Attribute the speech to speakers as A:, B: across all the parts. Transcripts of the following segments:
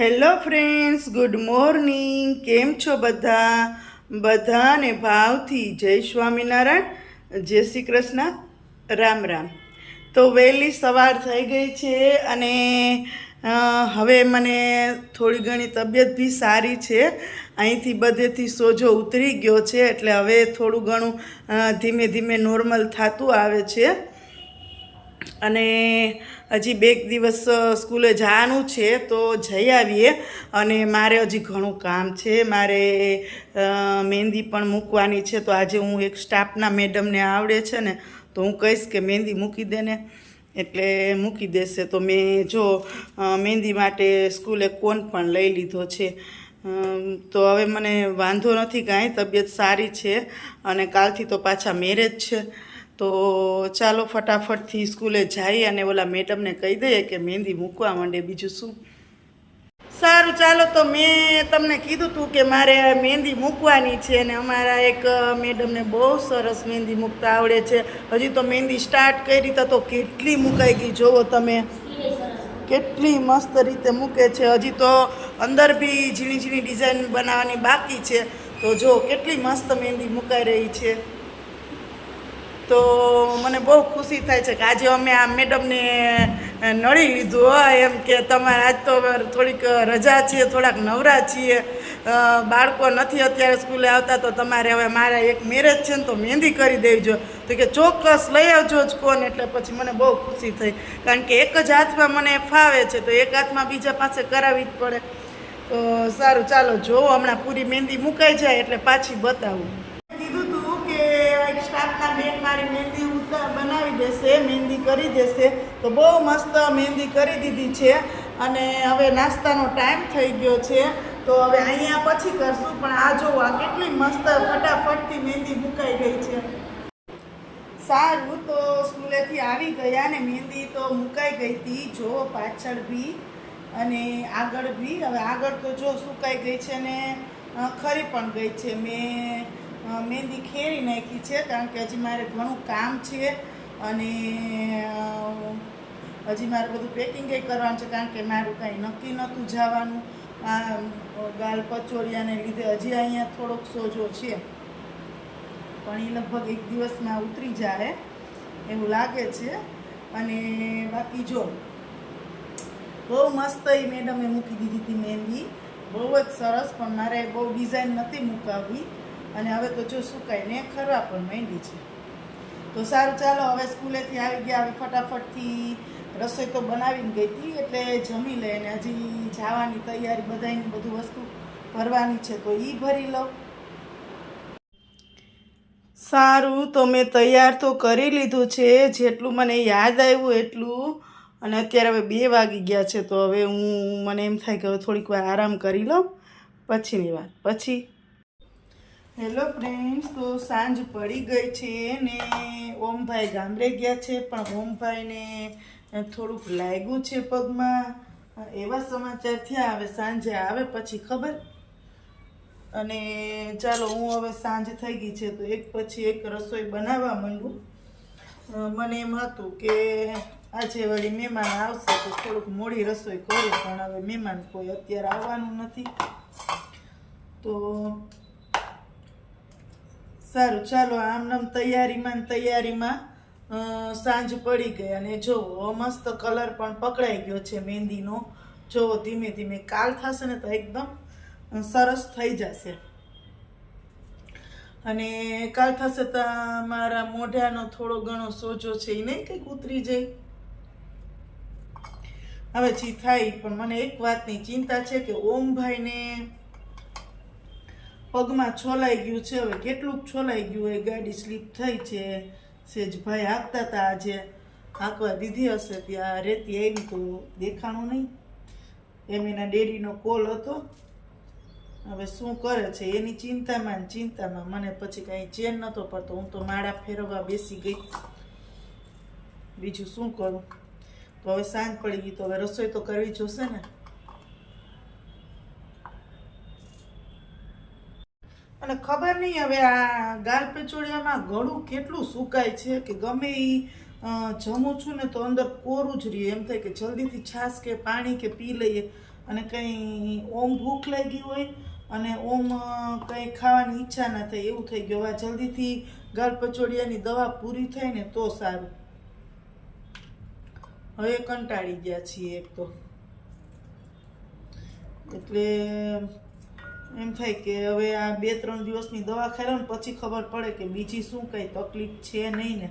A: Hello friends, good morning. કેમ છો બધા? બધાને ભાવથી જય સ્વામિનારાયણ. જય શ્રી કૃષ્ણ. રામ રામ. તો વહેલી સવાર થઈ ગઈ છે અને હવે મને થોડી ઘણી તબિયત બી સારી છે. અહીંથી બધેથી સોજો ઉતરી ગયો છે એટલે હવે થોડું ઘણું ધીમે ધીમે નોર્મલ થતું આવે છે. અને હજી બે દિવસ સ્કૂલે જવાનું છે તો જઈ આવીએ. અને મારે હજી ઘણું કામ છે. મારે મહેંદી પણ મૂકવાની છે. તો આજે હું એક સ્ટાફના મેડમને આવડે છે ને, તો હું કહીશ કે મહેંદી મૂકી દે ને. એટલે મૂકી દેશે. તો મેં જો મહેંદી માટે સ્કૂલે કોન પણ લઈ લીધો છે. તો હવે મને વાંધો નથી, કાંઈ તબિયત સારી છે અને કાલથી તો પાછા મેરેજ છે. તો ચાલો ફટાફટથી સ્કૂલે જઈ અને ઓલા મેડમને કહી દઈએ કે મહેંદી મૂકવા માંડે બીજું શું? સારું, ચાલો તો મેં તમને કીધું હતું કે મારે મહેંદી મૂકવાની છે અને અમારા એક મેડમને બહુ સરસ મહેંદી મૂકતા આવડે છે. હજી તો મહેંદી સ્ટાર્ટ કરી તો તો કેટલી મુકાઈ ગઈ જોવો તમે. કેટલી મસ્ત રીતે મૂકે છે. હજી તો અંદર બી ઝીણી ઝીણી ડિઝાઇન બનાવવાની બાકી છે. તો જો કેટલી મસ્ત મહેંદી મુકાઈ રહી છે. તો મને બહુ ખુશી થાય છે કે આજે અમે આ મેડમને નડી લીધું હોય એમ કે તમારે આજ તો થોડીક રજા છીએ, થોડાક નવરા છીએ. બાળકો નથી અત્યારે સ્કૂલે આવતા, તો તમારે હવે મારા એક મેરેજ છે ને તો મહેંદી કરી દેજો. તો કે ચોક્કસ લઈ આવજો જ કોણ, એટલે પછી મને બહુ ખુશી થઈ. કારણ કે એક જ હાથમાં મને ફાવે છે, તો એક હાથમાં બીજા પાસે કરાવવી જ પડે. તો સારું, ચાલો, જોવો, હમણાં પૂરી મહેંદી મુકાઈ જાય, એટલે પાછી બતાવું. એક બેન મારી મહેંદી બનાવી દેશે, મહેંદી કરી દેશે. તો બહુ મસ્ત મહેંદી કરી દીધી છે. અને હવે નાસ્તાનો ટાઈમ થઈ ગયો છે. તો હવે અહીંયા પછી કરશું, પણ આ જોવો આ કેટલી મસ્ત ફટાફટથી મહેંદી મુકાઈ ગઈ છે. સારું, તો સ્કૂલેથી આવી ગયા ને મહેંદી તો મુકાઈ ગઈ હતી. જો પાછળ બી અને આગળ બી. હવે આગળ તો જો સુકાઈ ગઈ છે ને ખરી પણ ગઈ છે. મેં મહેંદી ખેરી નાખી છે કારણ કે હજી મારે ઘણું કામ છે અને હજી મારે બધું પેકિંગ કરવાનું છે કારણ કે મારું કાંઈ નક્કી નહોતું જવાનું. આ ગાલ પચોડિયાને લીધે હજી અહીંયા થોડોક સોજો છે. પણ એ લગભગ એક દિવસમાં ઉતરી જાય, એવું લાગે છે. અને બાકી જો, બહુ મસ્ત એ મેડમે મૂકી દીધી હતી મહેંદી બહુ જ સરસ, પણ મારે બહુ ડિઝાઇન નથી મુકાવી. અને હવે તો જો સુકાઈને ખરવા પણ માંડી છે. તો સારું, ચાલો, હવે સ્કૂલેથી આવી ગયા, હવે ફટાફટથી રસોઈ તો બનાવીને ગઈ હતી, એટલે જમી લે અને હજી જવાની તૈયારી બધાની બધું વસ્તુ ભરવાની છે, તો એ ભરી લઉં. સારું, તો મેં તૈયાર તો કરી લીધું છે, જેટલું મને યાદ આવ્યું એટલું. અને અત્યારે હવે બે વાગી ગયા છે, તો હવે હું, મને એમ થાય કે હવે થોડીક વાર આરામ કરી લઉં. પછીની વાત, પછી? હેલો ફ્રેન્ડ્સ તો સાંજ પડી ગઈ છે ને ઓમભાઈ ગામડે ગયા છે, પણ ઓમભાઈને થોડુંક લાગ્યું છે પગમાં. એવા સમાચાર થયા, હવે સાંજે આવે પછી ખબર? અને ચાલો હું હવે સાંજ થઈ ગઈ છે, તો એક પછી એક રસોઈ બનાવવા માંડું. મને એમ હતું કે આજે વળી મહેમાન આવશે, તો થોડુંક મોડી રસોઈ કરું, પણ હવે મહેમાન કોઈ અત્યારે આવવાનું નથી. તો સારું, ચાલો આમ નામ તૈયારીમાં તૈયારીમાં સાંજ પડી ગઈ અને જુઓ મસ્ત કલર પણ પકડાઈ ગયો છે મહેંદીનો. જુઓ ધીમે ધીમે કાલ થશે ને તો એકદમ સરસ થઈ જશે. અને કાલ થશે તો મારા મોઢાનો થોડો ઘણો સોજો છે એ નહીં કંઈક ઉતરી જાય. હવે જી થાય, પણ મને એક વાતની ચિંતા છે કે ઓમભાઈને પગમાં છોલાઈ ગયું છે. હવે કેટલુંક છોલાઈ ગયું એ ગાડી સ્લીપ થઈ છે. સેજભાઈ હાંકતા હતા આજે. હાંકવા દીધી હશે ત્યાં. રેતી આવી તો દેખાણું નહીં. એમ એના ડેડીનો કોલ હતો. હવે શું કરે છે? એની ચિંતામાં ને ચિંતામાં. મને પછી કાંઈ ચેન નહોતો પડતો. હું તો માળા ફેરવવા બેસી ગઈ. બીજું શું કરું? તો હવે સાંજ પડી ગઈ તો હવે રસોઈ તો કરવી જોશે ને? અને ખબર નહીં. હવે આ ગાલ પેચોડિયામાં ગળું કેટલું સુકાય છે કે ગમે એ જમું છું ને તો અંદર કોરું જ રહે એમ થાય કે જલ્દીથી છાશ કે પાણી કે પી લઈએ. અને કંઈ ઓમ ભૂખ લાગી હોય અને ઓમ કંઈ ખાવાની ઈચ્છા ના થાય, એવું થઈ ગયું. હવે જલ્દીથી ગાલ પચોડિયાની દવા પૂરી થાય ને તો સારું. હવે કંટાળી ગયા છીએ એક તો. એટલે એમ થાય કે હવે આ બે, ત્રણ દિવસની દવા ખાઈ ને પછી ખબર પડે કે બીજી શું કંઈ તકલીફ છે નહીં ને.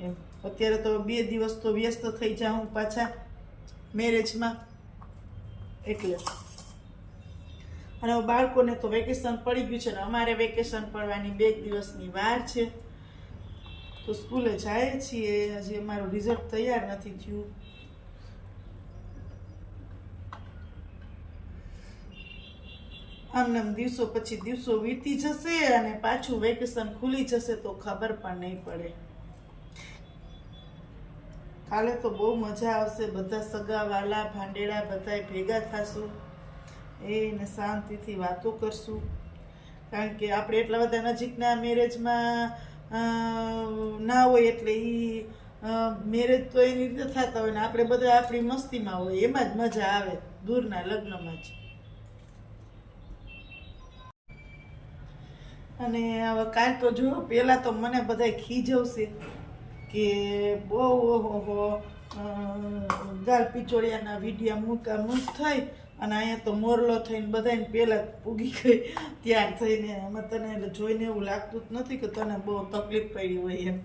A: એમ. અત્યારે તો બે દિવસ તો વ્યસ્ત થઈ જાઉં પાછા મેરેજમાં. એટલે. અને બાળકોને તો વેકેશન પડી ગયું છે ને અમારે વેકેશન પડવાની બે દિવસની વાર છે. તો સ્કૂલે જાય છીએ. હજી અમારું રિઝલ્ટ તૈયાર નથી થયું. આમ નામ દિવસો પછી દિવસો વીતી જશે અને પાછું વેકેશન ખુલી જશે તો ખબર પણ નહીં પડે. કાલે તો બહુ મજા આવશે, બધા સગા વાલા ભાંડેડા બધા ભેગા થાશું. એને શાંતિથી વાતો કરશું. કારણ કે આપણે એટલા બધા નજીકના મેરેજમાં ના હોય એટલે એ મેરેજ તો એની રીતે થતા હોય ને આપણે બધા આપણી મસ્તીમાં હોય, એમાં જ મજા આવે દૂરના લગ્નમાં જ. અને હવે કાલ તો જો પહેલાં તો મને બધા ખીજવશે કે બહુ, ઓહો ગાલ પિચોડિયાના વિડીયા મૂકા, મૂક થઈ અને અહીંયા તો મોરલો થઈને બધાને પહેલાં પૂગી ગઈ. ત્યાર થઈને એમાં તને એટલે જોઈને એવું લાગતું જ નથી કે તને બહુ તકલીફ પડી હોય એમ.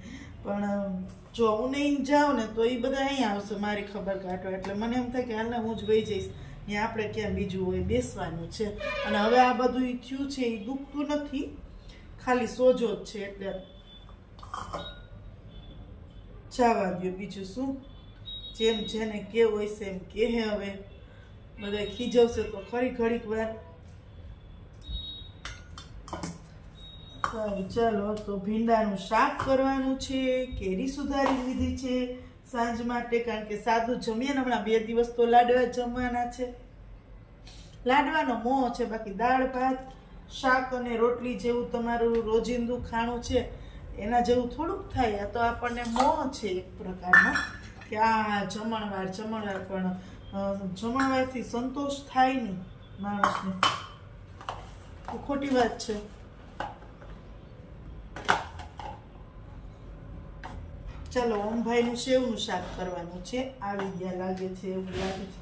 A: પણ જો હું નહીં જાઉં ને તો એ બધા અહીંયા આવશે મારી ખબર કાઢવા. એટલે મને એમ થાય કે હાલને હું જ વહી જઈશ. ત્યાં આપણે ક્યાં બીજું હોય, બેસવાનું છે. અને હવે આ બધું થયું છે એ દુખતું નથી. ખાલી સોજો જ છે એટલે જવા દો બીજું શું? જેમ જેને કે હોય એમ કે હવે. બધા ખીજવશે તો ખરી ઘડીક વાર. સારું, ચાલો. તો ભીંડાનું શાક કરવાનું છે, કેરી સુધારી લીધી છે સાંજ માટે, કારણ કે સાદું જમીએ ને હમણાં બે દિવસ તો લાડવા જમવાના છે. લાડવાનો મોહ છે, બાકી દાળ, ભાત શાક અને રોટલી જેવું તમારું રોજિંદુ ખાણું છે, એના જેવું થોડુંક થાય તો આપણને મોહ છે એક પ્રકારનો, કે આ જમણવાર જમણવાર પણ જમણવારથી સંતોષ થાય નહીં માણસને. ખોટી વાત છે. ચાલો, ઓમભાઈનું સેવનું શાક કરવાનું છે. આવી ગયા, લાગે છે, એવું લાગે છે.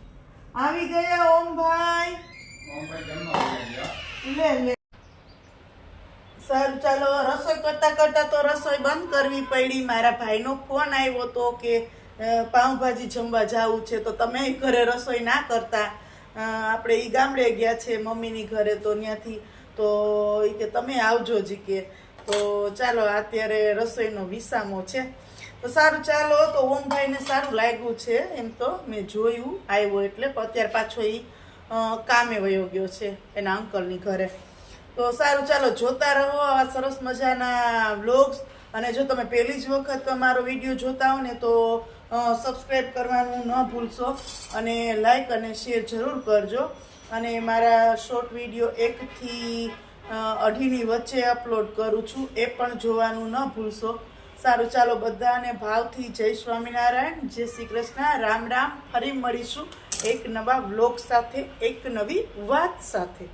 A: આવી ગયા, ઓમભાઈ! લે લે. સારું, ચાલો, રસોઈ કરતા કરતા તો રસોઈ બંધ કરવી પડી. મારા ભાઈનો ફોન આવ્યો તો કે પાઉંભાજી જમવા જવું છે, તો તમે ઘરે રસોઈ ના કરતા. આપણે એ ગામડે ગયા છે મમ્મીની ઘરે, તો ત્યાંથી, તો એ કે તમે આવજો જી કે. તો ચાલો, અત્યારે રસોઈનો વિસામો છે. તો સારું, ચાલો, તો ઓમભાઈને સારું લાગ્યું છે, એમ તો મેં જોયું, આવ્યો એટલે. અત્યારે પાછો એ કામે વયો ગયો છે એના અંકલની ઘરે. તો સારું, ચાલો, જોતા રહો આવા સરસ મજાના વ્લોગ્સ. અને જો તમે પહેલી જ વખત મારો વીડિયો જોતા હો ને તો સબસ્ક્રાઈબ કરવાનું ન ભૂલશો. અને લાઈક અને શેર જરૂર કરજો. અને મારા શોર્ટ વીડિયો એકથી અઢીની વચ્ચે અપલોડ કરું છું. એ પણ જોવાનું ન ભૂલશો. સારું, ચાલો, બધાને ભાવથી જય સ્વામિનારાયણ. જય શ્રી કૃષ્ણ. રામ રામ. ફરી મળીશું. એક નવા વ્લોગ સાથે એક નવી વાત સાથે.